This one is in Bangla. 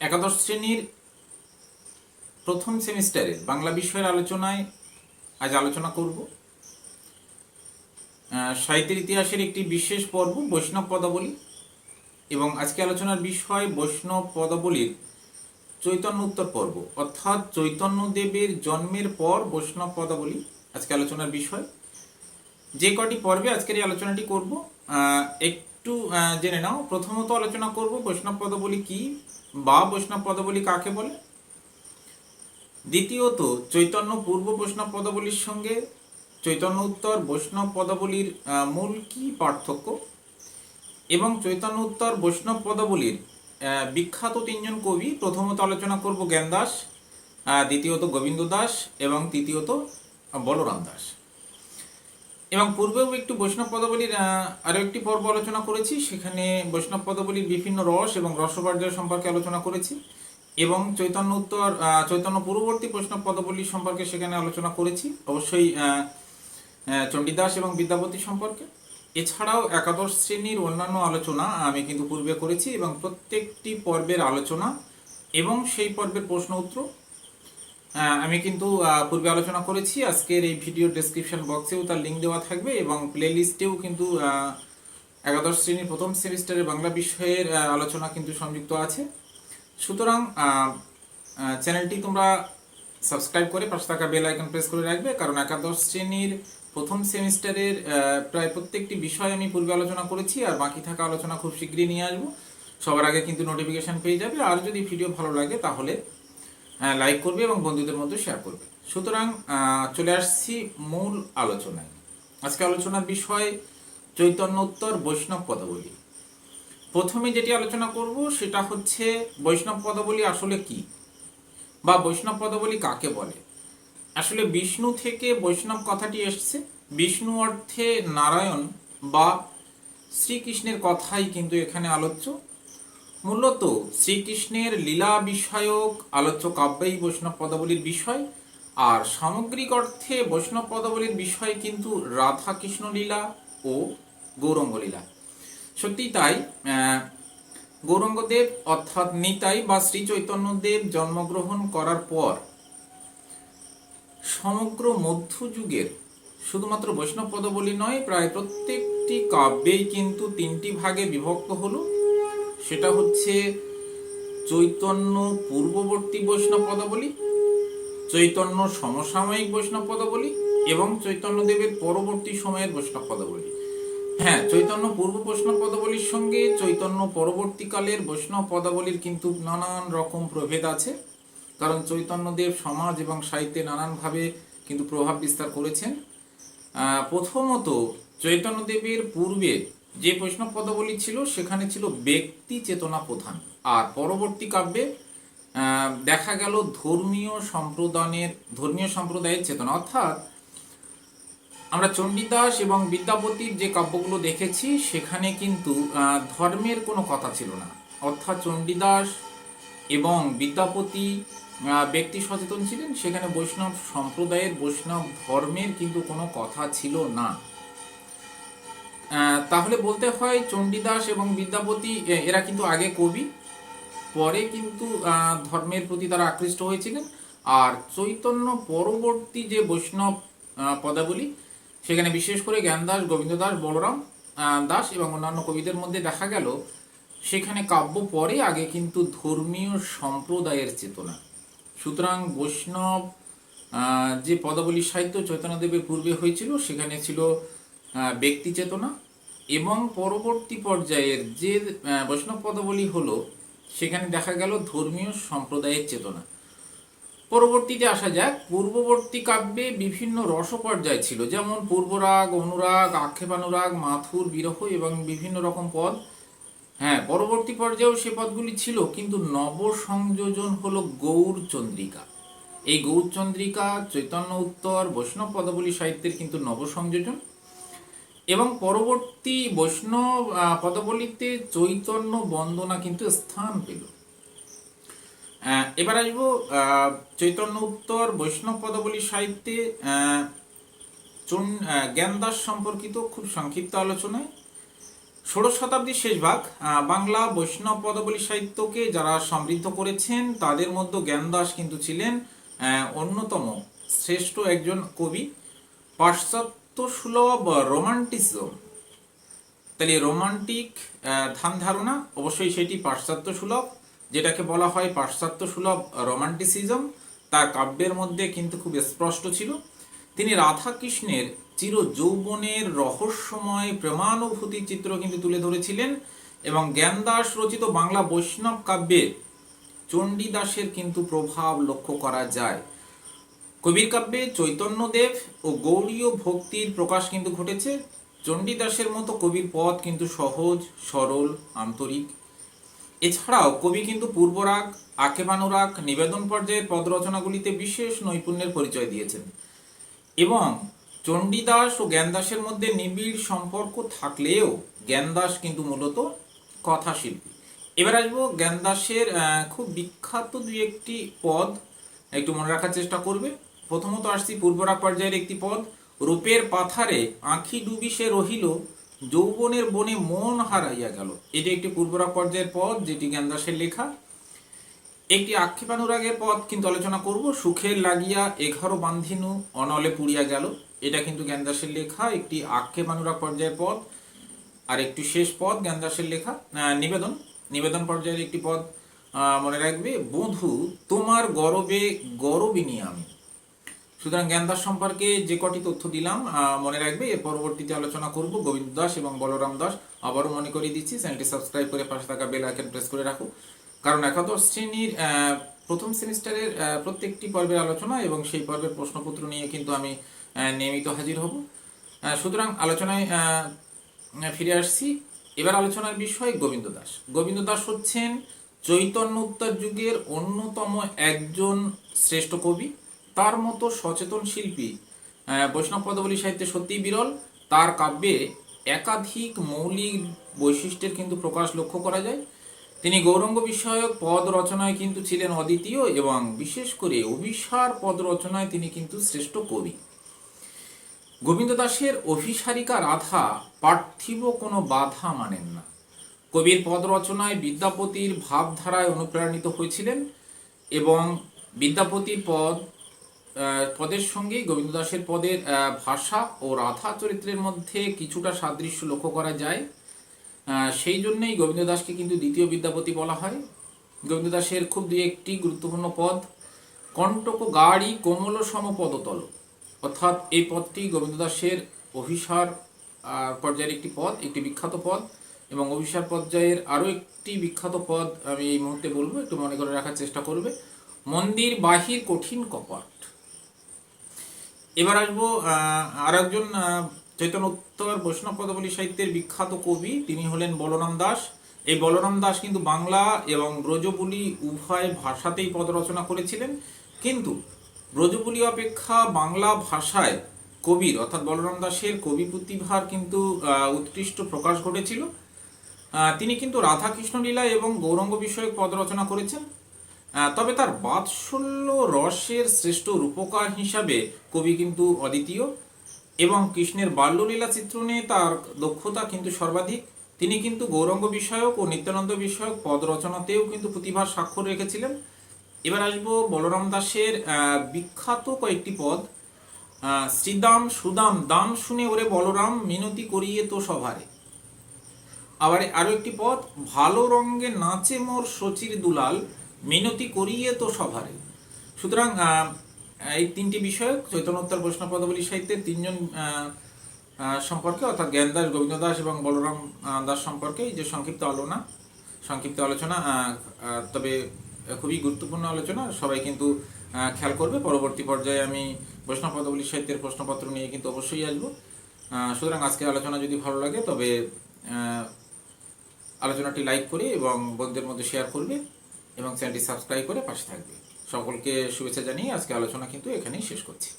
একাদশ শ্রেণির প্রথম সেমিস্টারের বাংলা বিষয়ের আলোচনায় আজ আলোচনা করব। সাহিত্যের ইতিহাসের একটি বিশেষ পর্ব, বৈষ্ণব পদাবলী। এবং আজকে আলোচনার বিষয় বৈষ্ণব পদাবলীর চৈতন্য উত্তর পর্ব। অর্থাৎ চৈতন্যদেবের জন্মের পর বৈষ্ণব পদাবলী আজকে আলোচনার বিষয়। যে কটি পর্বে আজকের এই আলোচনাটি করব একটু জেনে নাও। প্রথমত আলোচনা করব বৈষ্ণব পদাবলী কি বা বৈষ্ণব পদাবলী কাকে বলে? দ্বিতীয়ত, চৈতন্য পূর্ব বৈষ্ণব পদাবলীর সঙ্গে চৈতন্য উত্তর বৈষ্ণব পদাবলীর মূল কি পার্থক্য? এবং চৈতন্য উত্তর বৈষ্ণব পদাবলীর বিখ্যাত তিনজন কবি, প্রথমত আলোচনা করব জ্ঞান দাস দ্বিতীয়ত গোবিন্দ দাস এবং তৃতীয়ত বলরাম দাস। এবং পূর্বেও একটু বৈষ্ণব পদাবলীর আহ, আরও একটি পর্ব আলোচনা করেছি। সেখানে বৈষ্ণব পদাবলীর বিভিন্ন রস এবং রসবার্য সম্পর্কে আলোচনা করেছি এবং চৈতন্য উত্তর চৈতন্য পূর্ববর্তী বৈষ্ণব পদাবলী সম্পর্কে সেখানে আলোচনা করেছি। অবশ্যই চণ্ডীদাস এবং বিদ্যাপতি সম্পর্কে। এছাড়াও একাদশ শ্রেণির অন্যান্য আলোচনা আমি কিন্তু পূর্বে করেছি এবং প্রত্যেকটি পর্বের আলোচনা এবং সেই পর্বের প্রশ্ন উত্তর আমি কিন্তু পূর্বে আলোচনা করেছি। আজকের এই ভিডিও ডেসক্রিপশন বক্সেও তার লিঙ্ক দেওয়া থাকবে এবং প্লে লিস্টেও কিন্তু একাদশ শ্রেণির প্রথম সেমিস্টারের বাংলা বিষয়ের আলোচনা কিন্তু সংযুক্ত আছে। সুতরাং চ্যানেলটি তোমরা সাবস্ক্রাইব করে পাশে থাকা বেল আইকন প্রেস করে রাখবে, কারণ একাদশ শ্রেণির প্রথম সেমিস্টারের প্রায় প্রত্যেকটি বিষয় আমি পূর্বে আলোচনা করেছি, আর বাকি থাকা আলোচনা খুব শীঘ্রই নিয়ে আসব। সবার আগে কিন্তু নোটিফিকেশন পেয়ে যাবে। আর যদি ভিডিও ভালো লাগে, তাহলে লাইক করবে এবং বন্ধুদের মধ্যে শেয়ার করবে। সুতরাং চলে আসছি মূল আলোচনায়। আজকে আলোচনার বিষয় চৈতন্য উত্তর বৈষ্ণব পদাবলী। প্রথমে যেটি আলোচনা করব, সেটা হচ্ছে বৈষ্ণব পদাবলী আসলে কি? বা বৈষ্ণব পদাবলী কাকে বলে? আসলে বিষ্ণু থেকে বৈষ্ণব কথাটি এসছে। বিষ্ণু অর্থে নারায়ণ বা শ্রীকৃষ্ণের কথাই কিন্তু এখানে আলোচ্য। মূলত শ্রীকৃষ্ণের লীলা বিষয়ক আলোচ্য কাব্যই বৈষ্ণব পদাবলীর বিষয়, আর সামগ্রিক অর্থে বৈষ্ণব পদাবলীর বিষয় কিন্তু রাধা কৃষ্ণ লীলা ও গৌরঙ্গ লীলা। সত্যি তাই গৌরঙ্গদেব অর্থাৎ নিতাই বা শ্রী চৈতন্যদেব জন্মগ্রহণ করার পর সমগ্র মধ্যযুগের শুধুমাত্র বৈষ্ণব পদাবলী নয়, প্রায় প্রত্যেকটি কাব্যেই কিন্তু তিনটি ভাগে বিভক্ত হলো। সেটা হচ্ছে চৈতন্য পূর্ববর্তী বৈষ্ণব পদাবলী, চৈতন্য সমসাময়িক বৈষ্ণব পদাবলী এবং চৈতন্যদেবের পরবর্তী সময়ের বৈষ্ণব পদাবলী। হ্যাঁ চৈতন্য পূর্ব বৈষ্ণব পদাবলীর সঙ্গে চৈতন্য পরবর্তীকালের বৈষ্ণব পদাবলীর কিন্তু নানান রকম প্রভেদ আছে। কারণ চৈতন্যদেব সমাজ এবং সাহিত্যে নানানভাবে কিন্তু প্রভাব বিস্তার করেছেন। প্রথমত চৈতন্যদেবের পূর্বে যে বৈষ্ণব পদাবলী ছিল, সেখানে ছিল ব্যক্তি চেতনা প্রধান। আর পরবর্তী কাব্যে দেখা গেল ধর্মীয় সম্প্রদায়ের ধর্মীয় সম্প্রদায়ের চেতনা। অর্থাৎ, আমরা চণ্ডীদাস এবং বিদ্যাপতির যে কাব্যগুলো দেখেছি, সেখানে কিন্তু ধর্মের কোনো কথা ছিল না। অর্থাৎ চণ্ডীদাস এবং বিদ্যাপতি ব্যক্তি সচেতন ছিলেন, সেখানে বৈষ্ণব সম্প্রদায়ের, বৈষ্ণব ধর্মের কিন্তু কোনো কথা ছিল না। তাহলে বলতে হয় চণ্ডীদাস এবং বিদ্যাপতি এরা কিন্তু আগে কবি, পরে কিন্তু ধর্মের প্রতি তারা আকৃষ্ট হয়েছিলেন। আর চৈতন্য পরবর্তী যে বৈষ্ণব পদাবলী, সেখানে বিশেষ করে জ্ঞানদাস গোবিন্দ দাস বলরাম দাস এবং অন্যান্য কবিদের মধ্যে দেখা গেল, সেখানে কাব্য পরে আগে কিন্তু ধর্মীয় সম্প্রদায়ের চেতনা। সুতরাং বৈষ্ণব যে পদাবলী সাহিত্য চৈতন্যদেবের পূর্বে হয়েছিল, সেখানে ছিল ব্যক্তি চেতনা এবং পরবর্তী পর্যায়ের যে বৈষ্ণব পদাবলী হলো, সেখানে দেখা গেল ধর্মীয় সম্প্রদায়ের চেতনা। পরবর্তীতে আসা যাক, পূর্ববর্তী কাব্যে বিভিন্ন রসপর্যায় ছিল, যেমন পূর্বরাগ, অনুরাগ, আক্ষেপানুরাগ, মাথুর, বিরহ এবং বিভিন্ন রকম পদ। হ্যাঁ পরবর্তী পর্যায়েও সে পদগুলি ছিল, কিন্তু নব সংযোজন হলো গৌর চন্দ্রিকা এই গৌর চন্দ্রিকা চৈতন্য উত্তর, বৈষ্ণব পদাবলী সাহিত্যের কিন্তু নব সংযোজন এবং পরবর্তী বৈষ্ণব পদাবলীতে চৈতন্য বন্দনা কিন্তু স্থান পেল। এবার আসব চৈতন্য উত্তর বৈষ্ণব পদবলী সাহিত্যে জ্ঞানদাস সম্পর্কিত খুব সংক্ষিপ্ত আলোচনায়। ষোড়শ শতাব্দীর শেষ ভাগ বাংলা বৈষ্ণব পদাবলী সাহিত্যকে যারা সমৃদ্ধ করেছেন, তাদের মধ্যে জ্ঞানদাস কিন্তু ছিলেন অন্যতম শ্রেষ্ঠ একজন কবি, পাশ্চাত্য সুলভ রোমান্টিজম তাহলে রোমান্টিক ধ্যান ধারণা অবশ্যই সেটি পাশ্চাত্য সুলভ, যেটাকে বলা হয় পাশ্চাত্য সুলভ রোমান্টিসিজম। তার কাব্যের মধ্যে কিন্তু খুব স্পষ্ট ছিল। তিনি রাধাকৃষ্ণের চির যৌবনের রহস্যময় প্রেমানুভূতির চিত্র কিন্তু তুলে ধরেছিলেন এবং জ্ঞানদাস রচিত বাংলা বৈষ্ণব কাব্যে চণ্ডীদাসের কিন্তু প্রভাব লক্ষ্য করা যায়। কবির কাব্যে চৈতন্যদেব ও গৌরীয় ভক্তির প্রকাশ কিন্তু ঘটেছে। চণ্ডীদাসের মতো কবির পথ কিন্তু সহজ, সরল, আন্তরিক। এছাড়াও কবি কিন্তু পূর্বরাগ আকেবানুরাগ নিবেদন পর্যায়ের পদ রচনাগুলিতে বিশেষ নৈপুণ্যের পরিচয় দিয়েছেন। এবং চণ্ডীদাস ও জ্ঞানদাসের মধ্যে নিবিড় সম্পর্ক থাকলেও জ্ঞানদাস কিন্তু মূলত কথাশিল্পী। এবার আসব জ্ঞানদাসের খুব বিখ্যাত দুই একটি পদ একটু মনে রাখার চেষ্টা করবে। প্রথমত আসছি পূর্বরাগ পর্যায়ের একটি পদ। রূপের পাথারে আঁখি ডুবি সে রহিল, যৌবনের বনে মন হারাইয়া গেল। এটি একটি পূর্বরাগ পর্যায়ের পদ, যেটি জ্ঞানদাসের লেখা। একটি আক্ষেপানুরাগের পদ, কিন্তু আলোচনা করব। সুখের লাগিয়া এঘারো বান্ধিনু, অনলে পুড়িয়া গেল। এটা কিন্তু জ্ঞানদাসের লেখা, একটি আক্ষেপানুরাগ পর্যায়ের পদ। আর একটি শেষ পদ, জ্ঞানদাসের লেখা। নিবেদন। নিবেদন পর্যায়ের একটি পদ। মনে রাখবে বধু তোমার গরবে গরবিনী আমি। সুতরাং জ্ঞানদাস সম্পর্কে যে কটি তথ্য দিলাম মনে রাখবে, এর পরবর্তীতে আলোচনা করব গোবিন্দ দাস এবং বলরাম দাস। আবারও মনে করিয়ে দিচ্ছি, চ্যানেলটি সাবস্ক্রাইব করে পাশে থাকা বেল আইকন প্রেস করে রাখো। কারণ একাদশ শ্রেণির প্রথম সেমিস্টারের প্রত্যেকটি পর্বের আলোচনা এবং সেই পর্বের প্রশ্নপত্র নিয়ে কিন্তু আমি নিয়মিত হাজির হব। সুতরাং আলোচনায় ফিরে আসছি। এবার আলোচনার বিষয় গোবিন্দ দাস। গোবিন্দ দাস হচ্ছেন চৈতন্য উত্তর যুগের অন্যতম একজন শ্রেষ্ঠ কবি। তার মতো সচেতন শিল্পী বৈষ্ণব পদাবলী সাহিত্যে সত্যিই বিরল। তার কাব্যে একাধিক মৌলিক বৈশিষ্ট্যের কিন্তু প্রকাশ লক্ষ্য করা যায়। তিনি গৌরঙ্গ বিষয়ক পদ রচনায় কিন্তু ছিলেন অদ্বিতীয় এবং বিশেষ করে অভিসার পদ রচনায় তিনি কিন্তু শ্রেষ্ঠ কবি। গোবিন্দ দাসের অভিসারিকা রাধা পার্থিব কোনো বাধা মানেন না। কবির পদ রচনায় বিদ্যাপতির ভাবধারায় অনুপ্রাণিত হয়েছিলেন এবং বিদ্যাপতির পদ পদের সঙ্গেই গোবিন্দ দাসের পদের ভাষা ও রাধা চরিত্রের মধ্যে কিছুটা সাদৃশ্য লক্ষ্য করা যায়। সেই জন্যই গোবিন্দ দাসকে কিন্তু দ্বিতীয় বিদ্যাপতি বলা হয়। গোবিন্দ দাসের খুব দুই একটি গুরুত্বপূর্ণ পদ, কণ্টক গাড়ি কোমল সম পদতল। অর্থাৎ এই পদটি গোবিন্দ দাসের অভিসার পর্যায়ের একটি পদ, একটি বিখ্যাত পদ। এবং অভিসার পর্যায়ের আরও একটি বিখ্যাত পদ আমি এই মুহূর্তে বলব, একটু মনে করে রাখার চেষ্টা করবে। মন্দির বাহির কঠিন কপাট। এবার আসব আর একজন চৈতন্য উত্তর বৈষ্ণব পদাবলী সাহিত্যের বিখ্যাত কবি, তিনি হলেন বলরাম দাস। এই বলরাম দাস কিন্তু বাংলা এবং ব্রজবুলি উভয় ভাষাতেই পদ রচনা করেছিলেন। কিন্তু ব্রজবুলি অপেক্ষা বাংলা ভাষায় কবির, অর্থাৎ বলরাম দাসের কবি প্রতিভার কিন্তু উৎকৃষ্ট প্রকাশ ঘটেছিল। তিনি কিন্তু রাধাকৃষ্ণ লীলা এবং গৌরঙ্গ বিষয়ক পদ রচনা করেছেন। তবে তার বাৎসল্য রসের শ্রেষ্ঠ রূপকার হিসাবে কবি কিন্তু অদ্বিতীয় এবং কৃষ্ণের বাল্যলীলা চিত্রণে তার দক্ষতা কিন্তু সর্বাধিক। তিনি কিন্তু গৌরঙ্গ বিষয়ক ও নিত্যানন্দ বিষয়ক পদ রচনাতেও কিন্তু প্রতিভার স্বাক্ষর রেখেছিলেন। এবার আসব বলরাম দাসের বিখ্যাত কয়েকটি পদ। শ্রীদাম সুদাম দাম শুনে ওরে বলরাম, মিনতি করিয়ে তো সভারে। আবার আরও একটি পদ ভালো রঙ্গে নাচে মোর সচির দুলাল, মিনতি করিয়ে তো সভারে। সুতরাং এই তিনটি বিষয় চৈতন্যোত্তর বৈষ্ণব পদাবলী সাহিত্যের তিনজন সম্পর্কে, অর্থাৎ জ্ঞান দাস, গোবিন্দ দাস এবং বলরাম দাস সম্পর্কে যে সংক্ষিপ্ত আলোচনা সংক্ষিপ্ত আলোচনা তবে খুবই গুরুত্বপূর্ণ আলোচনা, সবাই কিন্তু খেয়াল করবে। পরবর্তী পর্যায়ে আমি বৈষ্ণব পদাবলী সাহিত্যের প্রশ্নপত্র নিয়ে কিন্তু অবশ্যই আসব। সুতরাং আজকের আলোচনা যদি ভালো লাগে, তবে আলোচনাটি লাইক করে এবং বন্ধুদের মধ্যে শেয়ার করবে এবং চ্যানেলটি সাবস্ক্রাইব করে পাশে থাকবে। সকলকে শুভেচ্ছা জানিয়ে আজকে আলোচনা কিন্তু এখানেই শেষ করছি।